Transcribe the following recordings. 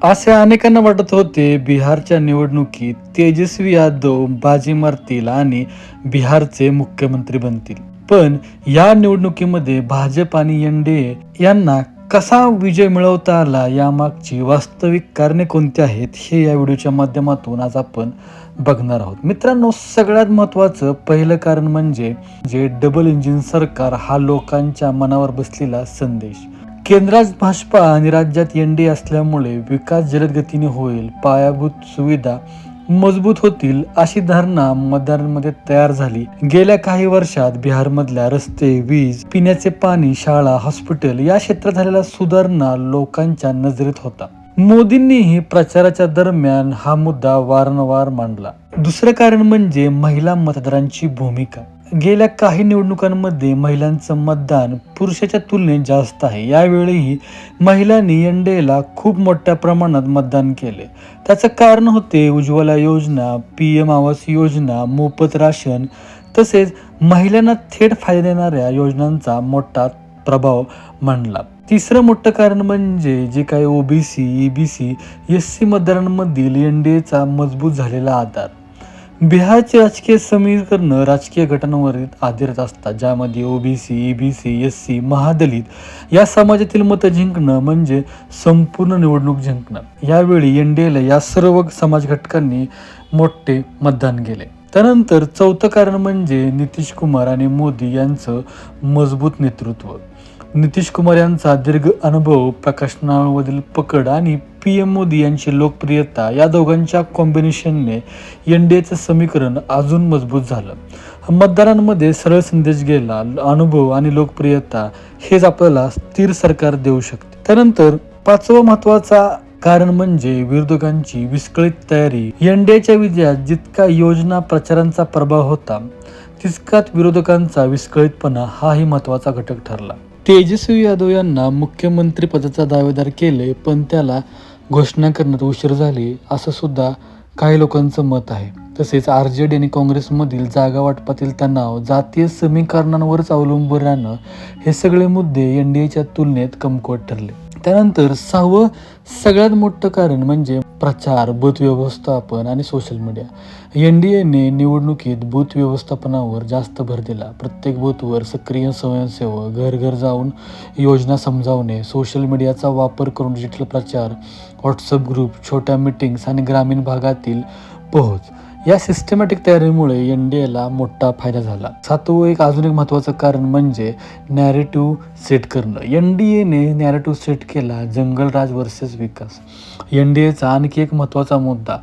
असे अनेकांना वाटत होते बिहारच्या निवडणुकीत तेजस्वी यादव बाजी मारतील आणि बिहारचे मुख्यमंत्री बनतील. पण या निवडणुकीमध्ये भाजप आणि एनडीए यांना कसा विजय मिळवता आला यामागची वास्तविक कारणे कोणती आहेत हे या व्हिडिओच्या माध्यमातून आज आपण बघणार आहोत. मित्रांनो सगळ्यात महत्त्वाचं पहिलं कारण म्हणजे जे डबल इंजिन सरकार हा लोकांच्या मनावर बसलेला संदेश. केंद्रात भाजपा आणि राज्यात एनडीए असल्यामुळे विकास जलद गतीने होईल पायाभूत सुविधा मजबूत होतील अशी धारणा मतदारांमध्ये तयार झाली. गेल्या काही वर्षात बिहारमधल्या रस्ते वीज पिण्याचे पाणी शाळा हॉस्पिटल या क्षेत्रात झालेला सुधारणा लोकांच्या नजरेत होता. मोदींनीही प्रचाराच्या दरम्यान हा मुद्दा वारंवार मांडला. दुसरं कारण म्हणजे महिला मतदारांची भूमिका. गेल्या काही निवडणुकांमध्ये महिलांचं मतदान पुरुषाच्या तुलनेत जास्त आहे. यावेळीही महिलांनी एनडीएला खूप मोठ्या प्रमाणात मतदान केले. त्याचं कारण होते उज्ज्वला योजना पी एम आवास योजना मोफत राशन तसेच महिलांना थेट फायदा देणाऱ्या योजनांचा मोठा प्रभाव मांडला तिसरं मोठं कारण म्हणजे जे काही ओबीसी ईबीसी एस सी मतदारांमधील एचा मजबूत झालेला आधार. बिहारचे राजकीय समीकरण राजकीय घटनांवर आधारित असतात ज्यामध्ये ओबीसी ईबीसी एस सी महादलित या समाजातील मतं जिंकणं म्हणजे संपूर्ण निवडणूक जिंकणं. यावेळी एन डी एला या सर्व समाज घटकांनी मोठे मतदान केले. त्यानंतर चौथं कारण म्हणजे नितीश कुमार आणि मोदी यांचं मजबूत नेतृत्व. नितीश कुमार यांचा दीर्घ अनुभव प्रकाशनावरील पकड आणि पी एम मोदी यांची लोकप्रियता या दोघांच्या कॉम्बिनेशनने एन डी एचं समीकरण अजून मजबूत झालं. मतदारांमध्ये सरळ संदेश गेला अनुभव आणि लोकप्रियता हेच आपल्याला स्थिर सरकार देऊ शकते. त्यानंतर पाचवा महत्त्वाचा कारण म्हणजे विरोधकांची विस्कळीत तयारी. एनडीएच्या विजयात जितका योजना प्रचारांचा प्रभाव होता तितकाच विरोधकांचा विस्कळीतपणा हाही महत्त्वाचा घटक ठरला. तेजस्वी यादव यांना मुख्यमंत्री पदाचा दावेदार केले पण त्याला घोषणा करण्यात उशीर झाली असं सुद्धा काही लोकांचं मत आहे. तसेच आर जे डी आणि काँग्रेसमधील जागा वाटपातील तणाव जातीय समीकरणांवरच अवलंबून राहणं हे सगळे मुद्दे एन डी एच्या तुलनेत कमकुवत ठरले. त्यानंतर सहावं सगळ्यात मोठं कारण म्हणजे प्रचार बूथ व्यवस्थापन आणि सोशल मीडिया एन डी एने निवडणुकीत बूथ व्यवस्थापनावर जास्त भर दिला. प्रत्येक बूथवर सक्रिय स्वयंसेवक घर घर जाऊन योजना समजावणे सोशल मीडियाचा वापर करून डिजिटल प्रचार व्हॉट्सअप ग्रुप छोट्या मीटिंग्स आणि ग्रामीण भागातील पोहोच. या सिस्टमॅटिक तयारीमुळे एन डी एला मोठा फायदा झाला. सातवं एक अजून एक महत्त्वाचं कारण म्हणजे नॅरेटिव्ह सेट करणं. एन डी एने नॅरेटिव्ह सेट केला जंगलराज वर्सेस विकास. एन डी एचा आणखी एक महत्त्वाचा मुद्दा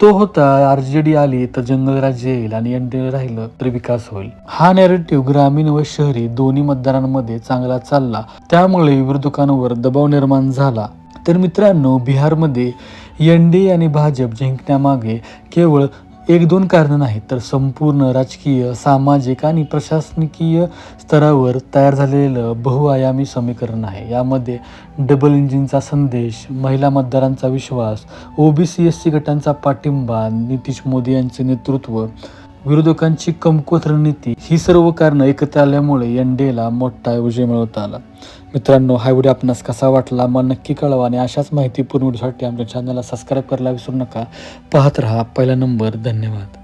तो होता आर जे डी आली तर जंगल राज्य येईल आणि एन डी राहिलं तर विकास होईल. हा नॅरेटिव्ह ग्रामीण व शहरी दोन्ही मतदारांमध्ये चांगला चालला. त्यामुळे विरोधकांवर दबाव निर्माण झाला. तर मित्रांनो बिहारमध्ये एन डी आणि भाजप जिंकण्यामागे केवळ एक दोन कारणं नाहीत तर संपूर्ण राजकीय सामाजिक आणि प्रशासकीय स्तरावर तयार झालेलं बहुआयामी समीकरण आहे. यामध्ये डबल इंजिनचा संदेश महिला मतदारांचा विश्वास ओबीसी एस सी गटांचा पाठिंबा नितीश मोदी यांचे नेतृत्व विरोधकांची कमकुवत रणनीती ही सर्व कारणं एकत्र आल्यामुळे एन मोठा विजय मिळवता आला. मित्रांनो हा व्हिडिओ आपणास कसा वाटला मग नक्की कळवा आणि अशाच माहितीपूर्ण व्हिडिओसाठी आमच्या चॅनलला सबस्क्राईब करायला विसरू नका. पाहत रहा पहिला नंबर धन्यवाद.